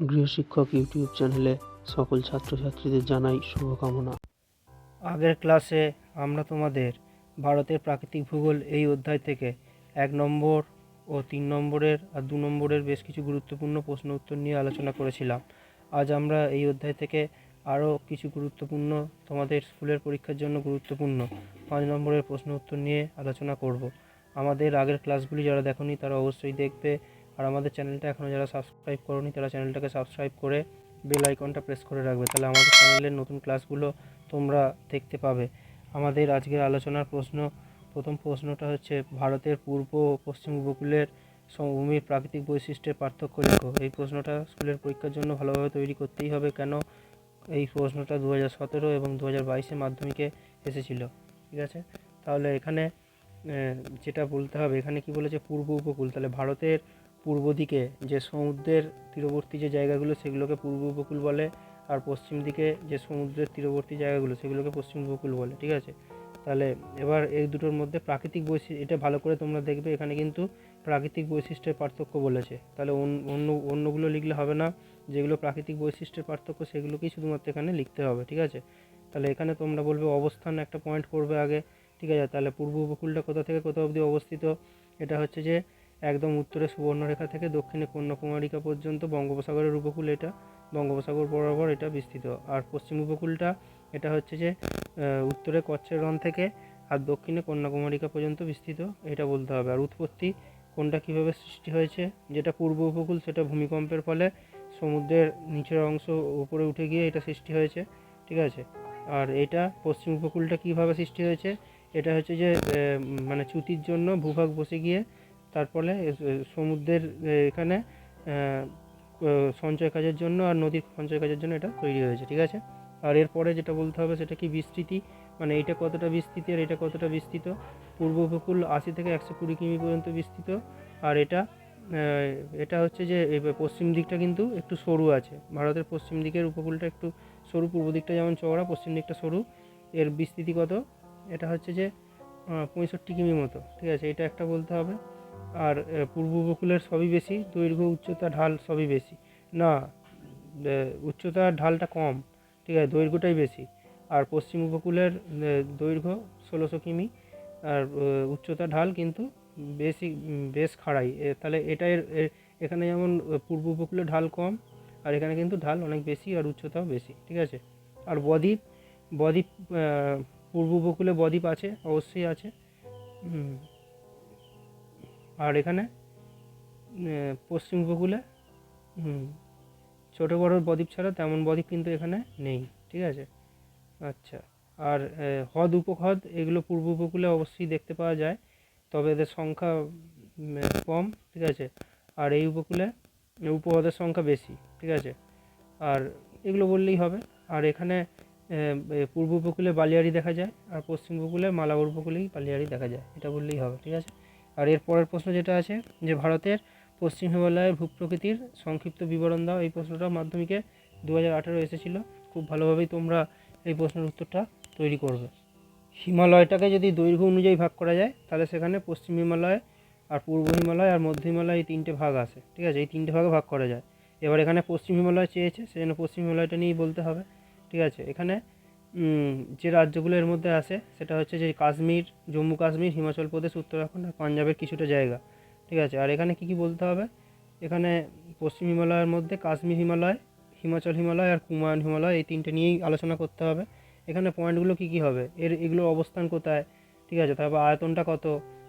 গৃহশিক্ষক YouTube চ্যানেলে সকল ছাত্রছাত্রীদের জানাই শুভকামনা। আগের ক্লাসে আমরা তোমাদের ভারতের প্রাকৃতিক ভূগোল এই অধ্যায় থেকে এক নম্বর ও তিন নম্বরের আর দু নম্বরের বেশ কিছু গুরুত্বপূর্ণ প্রশ্ন উত্তর নিয়ে আলোচনা করেছিলাম। আজ আমরা এই অধ্যায় থেকে আরও কিছু গুরুত্বপূর্ণ, তোমাদের স্কুলের পরীক্ষার জন্য গুরুত্বপূর্ণ পাঁচ নম্বরের প্রশ্ন উত্তর নিয়ে আলোচনা করব। আমাদের আগের ক্লাসগুলি যারা দেখোনি তারা অবশ্যই দেখবে আর আমাদের চ্যানেলটা এখনও যারা সাবস্ক্রাইব করোনি, তারা চ্যানেলটাকে সাবস্ক্রাইব করে বেল আইকনটা প্রেস করে রাখবে। তাহলে আমাদের চ্যানেলের নতুন ক্লাসগুলো তোমরা দেখতে পাবে। আমাদের আজকের আলোচনার প্রশ্ন, প্রথম প্রশ্নটা হচ্ছে, ভারতের পূর্ব ও পশ্চিম উপকূলের সমভূমির প্রাকৃতিক বৈশিষ্ট্যের পার্থক্য লেখো। এই প্রশ্নটা স্কুলের পরীক্ষার জন্য ভালোভাবে তৈরি করতেই হবে, কেন এই প্রশ্নটা দু হাজার সতেরো এবং দু হাজার বাইশে মাধ্যমিকে এসেছিল। ঠিক আছে? তাহলে এখানে যেটা বলতে হবে, এখানে কি বলেছে? পূর্ব উপকূল। তাহলে ভারতের পূর্ব দিকে যে সমুদ্রের তীরবর্তী যে জায়গাগুলো, সেগুলোকে পূর্ব উপকূল বলে, আর পশ্চিম দিকে যে সমুদ্রের তীরবর্তী জায়গাগুলো, সেগুলোকে পশ্চিম উপকূল বলে, ঠিক আছে? তাহলে এবার এই দুটোর মধ্যে প্রাকৃতিক বৈশিষ্ট্য এটা ভালো করে তোমরা দেখবে, এখানে কিন্তু প্রাকৃতিক বৈশিষ্ট্যের পার্থক্য বলেছে। তাহলে অন্য অন্য, অন্যগুলো লিখলে হবে না, যেগুলো প্রাকৃতিক বৈশিষ্ট্যের পার্থক্য, সেগুলোকেই শুধুমাত্র এখানে লিখতে হবে, ঠিক আছে? তাহলে এখানে তোমরা বলবে অবস্থান একটা পয়েন্ট করবে আগে, ঠিক আছে? তাহলে পূর্ব উপকূলটা কোথা থেকে কোথা অবধি অবস্থিত? এটা হচ্ছে যে একদম উত্তরে সুবর্ণরেখা থেকে দক্ষিণে কন্যাকুমারিকা পর্যন্ত বঙ্গোপসাগরের উপকূল এটা, বঙ্গোপসাগর বরাবর এটা বিস্তৃত। আর পশ্চিম উপকূলটা, এটা হচ্ছে যে উত্তরে কচ্ছের রন থেকে আর দক্ষিণে কন্যাকুমারিকা পর্যন্ত বিস্তৃত, এটা বলতে হবে। আর উৎপত্তি কোনটা কীভাবে সৃষ্টি হয়েছে, যেটা পূর্ব উপকূল, সেটা ভূমিকম্পের ফলে সমুদ্রের নিচের অংশ উপরে উঠে গিয়ে এটা সৃষ্টি হয়েছে, ঠিক আছে? আর এটা পশ্চিম উপকূলটা কীভাবে সৃষ্টি হয়েছে, এটা হচ্ছে যে মানে চ্যুতির জন্য ভূভাগ বসে গিয়ে তার ফলে সমুদ্রের এখানে সঞ্চয় কাজের জন্য আর নদীর সঞ্চয় কাজের জন্য এটা তৈরি হয়েছে, ঠিক আছে? আর এরপরে যেটা বলতে হবে সেটা কি বিস্তৃতি? মানে এইটা কতটা বিস্তৃতি আর এটা কতটা বিস্তৃত? পূর্ব উপকূল আশি থেকে একশো কুড়ি কিমি পর্যন্ত বিস্তৃত। আর এটা এটা হচ্ছে যে পশ্চিম দিকটা কিন্তু একটু সরু আছে। ভারতের পশ্চিম দিকের উপকূলটা একটু সরু, পূর্ব দিকটা যেমন চওড়া, পশ্চিম দিকটা সরু। এর বিস্তৃতি কত? এটা হচ্ছে যে পঁয়ষট্টি কিমি মতো, ঠিক আছে? এটা একটা বলতে হবে। আর পূর্ব উপকূলের সবই বেশি, দৈর্ঘ্য, উচ্চতা, ঢাল সবই বেশি। না উচ্চতা, ঢালটা কম, ঠিক আছে, দৈর্ঘ্যটাই বেশি। আর পশ্চিম উপকূলের দৈর্ঘ্য ষোলোশো কিমি, আর উচ্চতা, ঢাল কিন্তু বেশি বেশ খাড়াই। তাহলে এটা এখানে যেমন পূর্ব উপকূলে ঢাল কম, আর এখানে কিন্তু ঢাল অনেক বেশি আর উচ্চতাও বেশি, ঠিক আছে? আর বদ্বীপ বদ্বীপ পূর্ব উপকূলে বদ্বীপ আছে, অবশ্যই আছে। আর এখানে পশ্চিম উপকূলে হুম, ছোটো বড় বদ্বীপ ছাড়া তেমন বদ্বীপ কিন্তু এখানে নেই ঠিক আছে? আচ্ছা আর হ্রদ উপহ্রদ এগুলো পূর্ব উপকূলে অবশ্যই দেখতে পাওয়া যায় তবে এদের সংখ্যা কম ঠিক আছে? আর এই উপকূলে উপহ্রদের সংখ্যা বেশি ঠিক আছে? আর এগুলো বললেই হবে আর এখানে পূর্ব উপকূলে বালিয়াড়ি দেখা যায় আর পশ্চিম উপকূলে মালাবার উপকূলেই বালিয়াড়ি দেখা যায় এটা বললেই হবে ঠিক আছে? আর এর পরের প্রশ্ন যেটা আছে, যে ভারতের পশ্চিম হিমালয়ের ভূপ্রকৃতির সংক্ষিপ্ত বিবরণ দাও। এই প্রশ্নটা মাধ্যমিকে দু হাজার আঠেরো এসেছিল। খুব ভালোভাবেই তোমরা এই প্রশ্নের উত্তরটা তৈরি করবে। হিমালয়টাকে যদি দৈর্ঘ্য অনুযায়ী ভাগ করা যায়, তাহলে সেখানে পশ্চিম হিমালয় আর পূর্ব হিমালয় আর মধ্য হিমালয় এই তিনটে ভাগ আছে। ঠিক আছে? এই তিনটে ভাগে ভাগ করা যায়। এবার এখানে পশ্চিম হিমালয় চেয়েছে সেজন্য পশ্চিম হিমালয়টা নিয়েই বলতে হবে। ঠিক আছে? এখানে যে রাজ্যগুলো এর মধ্যে আসে সেটা হচ্ছে যে কাশ্মীর, জম্মু কাশ্মীর, হিমাচল প্রদেশ, উত্তরাখণ্ড আর পাঞ্জাবের কিছুটা জায়গা। ঠিক আছে? আর এখানে কী কী বলতে হবে? এখানে পশ্চিম হিমালয়ের মধ্যে কাশ্মীর হিমালয়, হিমাচল হিমালয় আর কুমায়ুন হিমালয়, এই তিনটে নিয়েই আলোচনা করতে হবে। এখানে পয়েন্টগুলো কী কী হবে? এর এগুলোর অবস্থান কোথায়? ঠিক আছে? তারপর আয়তনটা কত?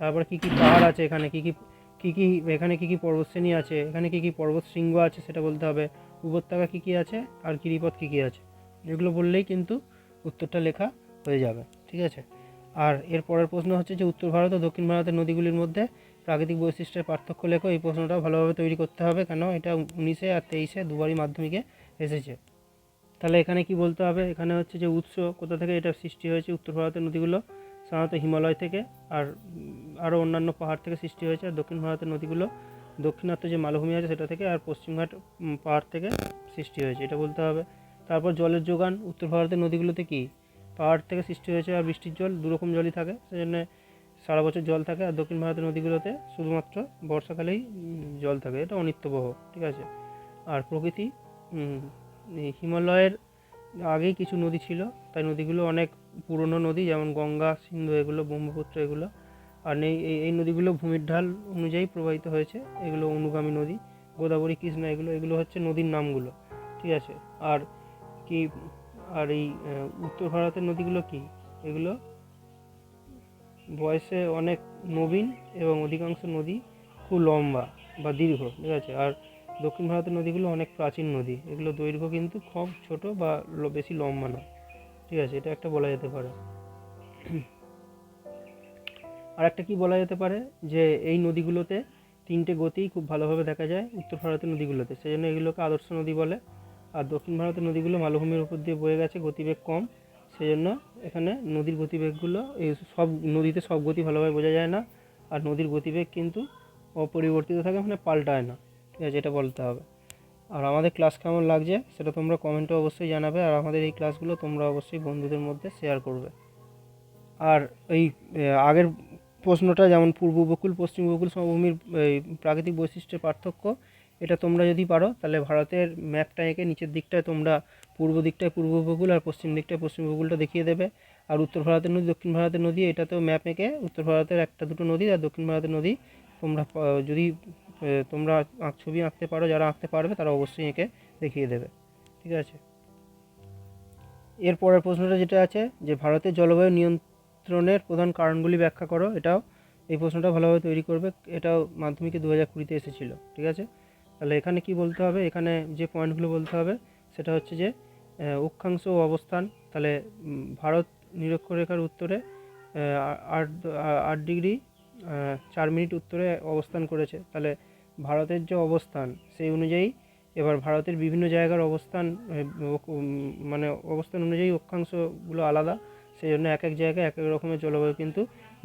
তারপর কি কি পাহাড় আছে এখানে? কি কি কি কি, এখানে কি কি পর্বতশ্রেণী আছে? এখানে কি কি পর্বত শৃঙ্গ আছে সেটা বলতে হবে। উপত্যকা কি কি আছে? আর গিরিপথ কি কি আছে? এগুলো বললেই কিন্তু উত্তরটা লেখা হয়ে যাবে, ঠিক আছে? আর এর পরের প্রশ্ন হচ্ছে যে, উত্তর ভারত ও দক্ষিণ ভারতের নদীগুলির মধ্যে প্রাকৃতিক বৈশিষ্ট্যের পার্থক্য লেখো। এই প্রশ্নটা ভালোভাবে তৈরি করতে হবে, কেন? এটা উনিশে আর তেইশে দুবারই মাধ্যমিকে এসেছে। তাহলে এখানে কি বলতে হবে? এখানে হচ্ছে যে, উৎস কোথা থেকে এটা সৃষ্টি হয়েছে? উত্তর ভারতের নদীগুলো সাধারণত হিমালয় থেকে আর আরও অন্যান্য পাহাড় থেকে সৃষ্টি হয়েছে। আর দক্ষিণ ভারতের নদীগুলো দক্ষিণাত্য যে মালভূমি আছে সেটা থেকে আর পশ্চিমঘাট পাহাড় থেকে সৃষ্টি হয়েছে। এটা বলতে হবে। তারপর জলের যোগান, উত্তর ভারতের নদীগুলোতে কি? পাহাড় থেকে সৃষ্টি হয়েছে আর বৃষ্টির জল, দুরকম জলই থাকে সেই সেজন্য সারা বছর জল থাকে আর দক্ষিণ ভারতের নদীগুলোতে শুধুমাত্র বর্ষাকালেই জল থাকে, এটা অনিত্যবহ, ঠিক আছে? আর প্রকৃতি হিমালয়ের আগেই কিছু নদী ছিল, তাই নদীগুলো অনেক পুরনো নদী, যেমন গঙ্গা, সিন্ধু, এগুলো, ব্রহ্মপুত্র, এগুলো। আর এই এই নদীগুলো ভূমির ঢাল অনুযায়ী প্রবাহিত হয়েছে, এগুলো অনুগামী নদী, গোদাবরী, কৃষ্ণা, এগুলো এগুলো হচ্ছে নদীর নামগুলো, ঠিক আছে? আর কি আর এই উত্তর ভারতের নদীগুলো কি? এগুলো বয়সে অনেক নবীন এবং অধিকাংশ নদী খুব লম্বা বা দীর্ঘ, ঠিক আছে? আর দক্ষিণ ভারতের নদীগুলো অনেক প্রাচীন নদী। এগুলো দৈর্ঘ্য কিন্তু খুব ছোট বা বেশি লম্বা নয়, ঠিক আছে? এটা একটা বলা যেতে পারে। আর একটা কি বলা যেতে পারে? যে এই নদীগুলোতে তিনটে গতিই খুব ভালোভাবে দেখা যায় উত্তর ভারতের নদীগুলোতে। সেই জন্য এগুলোকে আদর্শ নদী বলে। আর দক্ষিণ ভারতের নদীগুলো মালভূমির উপর দিয়ে বয়ে গেছে, গতিবেগ কম। সেই জন্য এখানে নদীর গতিবেগগুলো, এই সব নদীতে সব গতি ভালোভাবে বোঝা যায় না, আর নদীর গতিবেগ কিন্তু অপরিবর্তিত থাকে মানে পাল্টায় না। ঠিক আছে, এটা বলতে হবে। আর আমাদের ক্লাস কেমন লাগছে, সেটা তোমরা কমেন্টে অবশ্যই জানাবে, আর আমাদের এই ক্লাসগুলো তোমরা অবশ্যই বন্ধুদের মধ্যে শেয়ার করবে। আর এই আগের প্রশ্নটা, যেমন পূর্ব উপকূল, পশ্চিম উপকূল সমভূমির, এই প্রাকৃতিক বৈশিষ্ট্যের পার্থক্য এটা তোমরা যদি পারো, তাহলে ভারতের ম্যাপটা এঁকে নিচের দিকটায় তোমরা পূর্ব দিকটায় পূর্ব উপকূল আর পশ্চিম দিকটায় পশ্চিম উপকূলটা দেখিয়ে দেবে। আর উত্তর ভারতের নদী, দক্ষিণ ভারতের নদী, এটাতেও ম্যাপ এঁকে উত্তর ভারতের একটা দুটো নদী আর দক্ষিণ ভারতের নদী তোমরা যদি তোমরা ছবি আঁকতে পারো, যারা আঁকতে পারবে তারা অবশ্যই এঁকে দেখিয়ে দেবে। ঠিক আছে? এরপরের প্রশ্নটা যেটা আছে, যে ভারতের জলবায়ু নিয়ন্ত্রণের প্রধান কারণগুলি ব্যাখ্যা করো। এটাও, এই প্রশ্নটা ভালোভাবে তৈরি করবে। এটাও মাধ্যমিকে দু হাজার কুড়িতে এসেছিল। ঠিক আছে? তাহলে এখানে কি বলতে হবে? এখানে যে পয়েন্টগুলো বলতে হবে, সেটা হচ্ছে যে অক্ষাংশ ও অবস্থান। তাহলে ভারত নিরক্ষরেখার উত্তরে আট আট ডিগ্রি চার মিনিট উত্তরে অবস্থান করেছে। তাহলে, ভারতের যে অবস্থান, সেই অনুযায়ী এবার ভারতের বিভিন্ন জায়গার অবস্থান মানে অবস্থান অনুযায়ী অক্ষাংশগুলো আলাদা। সেই জন্য এক এক জায়গায় এক এক রকমের জলবায়ু কিন্তু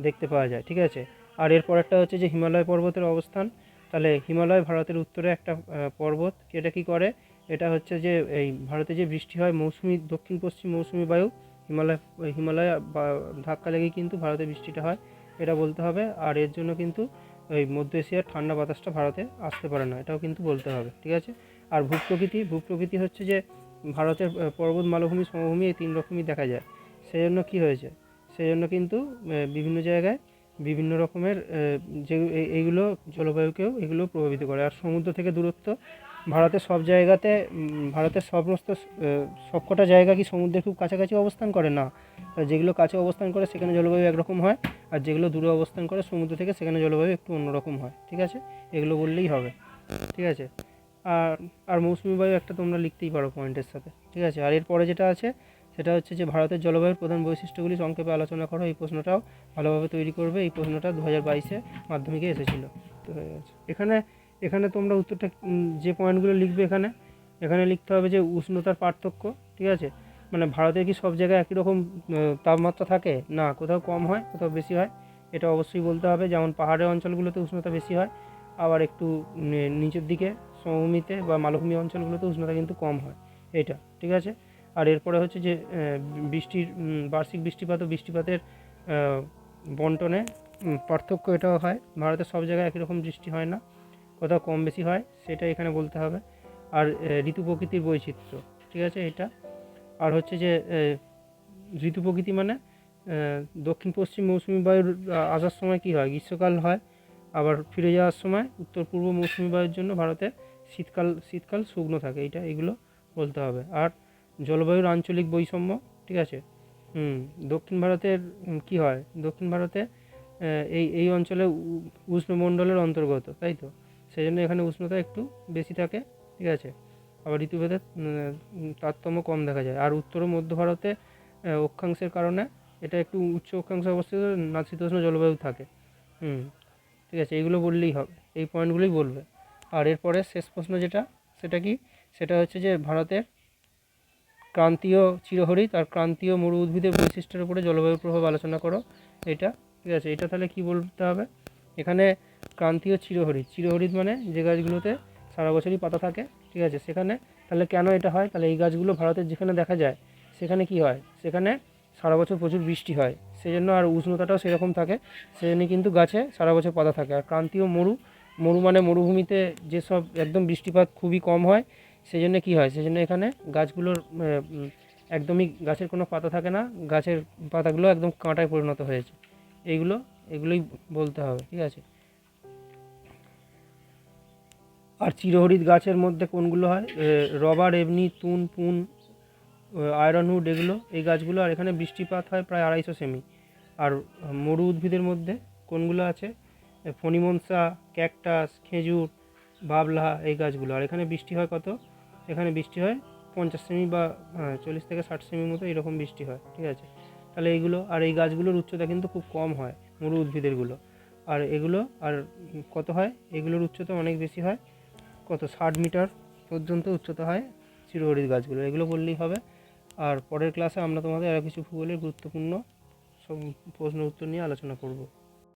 দেখতে পাওয়া যায়, ঠিক আছে? আর এর পরেরটা হচ্ছে যে, হিমালয় পর্বতের অবস্থান। তাহলে হিমালয় ভারতের উত্তরে একটা পর্বত, এটা কি করে? এটা হচ্ছে যে এই ভারতে যে বৃষ্টি হয়, মৌসুমি, দক্ষিণ পশ্চিম মৌসুমি বায়ু, হিমালয় হিমালয় ধাক্কা লেগে কিন্তু ভারতে বৃষ্টিটা হয়, এটা বলতে হবে। আর এর জন্য কিন্তু ওই মধ্য এশিয়ার ঠান্ডা বাতাসটা ভারতে আসতে পারে না, এটাও কিন্তু বলতে হবে, ঠিক আছে? আর ভূপ্রকৃতি ভূপ্রকৃতি হচ্ছে যে ভারতের পর্বত, মালভূমি, সমভূমি এই তিন রকমই দেখা যায়। সেই জন্য কী হয়েছে? সেই জন্য কিন্তু বিভিন্ন জায়গায় বিভিন্ন রকমের যে এইগুলো জলবায়ুকেও এগুলো প্রভাবিত করে। আর সমুদ্র থেকে দূরত্ব ভারতের সব জায়গাতে ভারতের সমস্ত সবকটা জায়গা কি সমুদ্রের খুব কাছাকাছি অবস্থান করে? না। যেগুলো কাছে অবস্থান করে, সেখানে জলবায়ু একরকম হয়। আর যেগুলো দূরে অবস্থান করে, সমুদ্র থেকে সেখানে জলবায়ু একটু অন্যরকম হয়। ঠিক আছে? এগুলো বললেই হবে। ঠিক আছে? আর আর মৌসুমি বায়ু একটা তোমরা লিখতেই পারো পয়েন্টের সাথে। ঠিক আছে? আর এরপরে যেটা আছে সেটা হচ্ছে যে ভারতের জলবায়ুর প্রধান বৈশিষ্ট্যগুলি সংক্ষেপে আলোচনা করো, এই প্রশ্নটাও ভালোভাবে তৈরি করবে। এই প্রশ্নটা দু হাজার বাইশে মাধ্যমিকে এসেছিল। তো হয়ে গেছে। এখানে এখানে তোমরা উত্তরটা যে পয়েন্টগুলো লিখবে এখানে এখানে লিখতে হবে যে উষ্ণতার পার্থক্য, ঠিক আছে? মানে ভারতে কি সব জায়গায় একই রকম তাপমাত্রা থাকে? না, কোথাও কম হয়, কোথাও বেশি হয়। এটা অবশ্যই বলতে হবে। যেমন পাহাড়ের অঞ্চলগুলোতে উষ্ণতা বেশি হয়, আবার একটু নিচের দিকে সমভূমিতে বা মালভূমি অঞ্চলগুলোতে উষ্ণতা কিন্তু কম হয়। এটা ঠিক আছে? আর এরপরে হচ্ছে যে বৃষ্টির বার্ষিক বৃষ্টিপাত ও বৃষ্টিপাতের বন্টনে পার্থক্য এটাও হয়। ভারতের সব জায়গায় একই রকম বৃষ্টি হয় না, কোথাও কম বেশি হয় সেটা এখানে বলতে হবে। আর ঋতু প্রকৃতির বৈচিত্র্য, ঠিক আছে এটা? আর হচ্ছে যে ঋতু প্রকৃতি মানে দক্ষিণ পশ্চিম মৌসুমি বায়ুর আসার সময় কি হয়? গ্রীষ্মকাল হয়, আবার ফিরে যাওয়ার সময় উত্তর পূর্ব মৌসুমি বায়ুর জন্য ভারতে শীতকাল শীতকাল শুকনো থাকে, এটা এগুলো বলতে হবে। আর জলবায়ুর আঞ্চলিক বৈষম্য, ঠিক আছে? হুম, দক্ষিণ ভারতের কি হয়? দক্ষিণ ভারতে এই এই অঞ্চলে উষ্ণমণ্ডলের অন্তর্গত, তাই তো? সেই জন্য এখানে উষ্ণতা একটু বেশি থাকে, ঠিক আছে? আবার ঋতুভেদে তারতম্য কম দেখা যায়। আর উত্তর ও মধ্য ভারতে অক্ষাংশের কারণে এটা একটু উচ্চ অক্ষাংশে অবস্থিত, নাতিশীতোষ্ণ জলবায়ু থাকে। হুম, ঠিক আছে? এইগুলো বললেই হবে, এই পয়েন্টগুলোই বলবে। আর এরপরে শেষ প্রশ্ন যেটা, সেটা কি? সেটা হচ্ছে যে ভারতের ক্রান্তীয় চিরহরিৎ আর ক্রান্তীয় মরু উদ্ভিদের বৈশিষ্ট্যের উপরে জলবায়ু প্রভাব আলোচনা করো। এটা, ঠিক আছে? এটা তাহলে কি বলতে হবে? এখানে ক্রান্তীয় চিরহরিৎ চিরহরিৎ মানে যে গাছগুলোতে সারা বছরই পাতা থাকে, ঠিক আছে? সেখানে তাহলে কেন এটা হয়? তাহলে এই গাছগুলো ভারতের যেখানে দেখা যায়, সেখানে কি হয়? সেখানে সারা বছর প্রচুর বৃষ্টি হয়। সেই জন্য আর উষ্ণতাটাও সেরকম থাকে। সেজন্য কিন্তু গাছে সারা বছর পাতা থাকে। আর ক্রান্তীয় মরু মরু মানে মরুভূমিতে যেসব একদম বৃষ্টিপাত খুবই কম হয় সেই জন্য কী হয়? সেই জন্য এখানে গাছগুলোর একদমই গাছের কোনো পাতা থাকে না। গাছের পাতাগুলো একদম কাঁটায় পরিণত হয়েছে। এইগুলো, এগুলোই বলতে হবে, ঠিক আছে? আর চিরহরিৎ গাছের মধ্যে কোনগুলো হয়? রবার, এমনি, তুন, পুন আয়রনউড এগুলো, এই গাছগুলো, আর এখানে বৃষ্টিপাত হয় প্রায় আড়াইশো সেমি। আর মরু উদ্ভিদের মধ্যে কোনগুলো আছে? ফণিমনসা, ক্যাকটাস, খেজুর, বাবলা, এই গাছগুলো। আর এখানে বৃষ্টি হয় কত? এখানে বৃষ্টি হয় পঞ্চাশ সেমি বা হ্যাঁ, চল্লিশ থেকে ষাট সেমির মতো এরকম বৃষ্টি হয় ঠিক আছে? তাহলে এইগুলো আর এই গাছগুলোর উচ্চতা কিন্তু খুব কম হয় মরু উদ্ভিদেরগুলো আর এগুলো আর কত হয়? এগুলোর উচ্চতা অনেক বেশি হয় কত ষাট মিটার পর্যন্ত উচ্চতা হয় চিরহরিৎ গাছগুলো এগুলো বললেই হবে। আর পরের ক্লাসে আমরা তোমাদের আরও কিছু ভূগোলের গুরুত্বপূর্ণ সব প্রশ্ন উত্তর নিয়ে আলোচনা করব।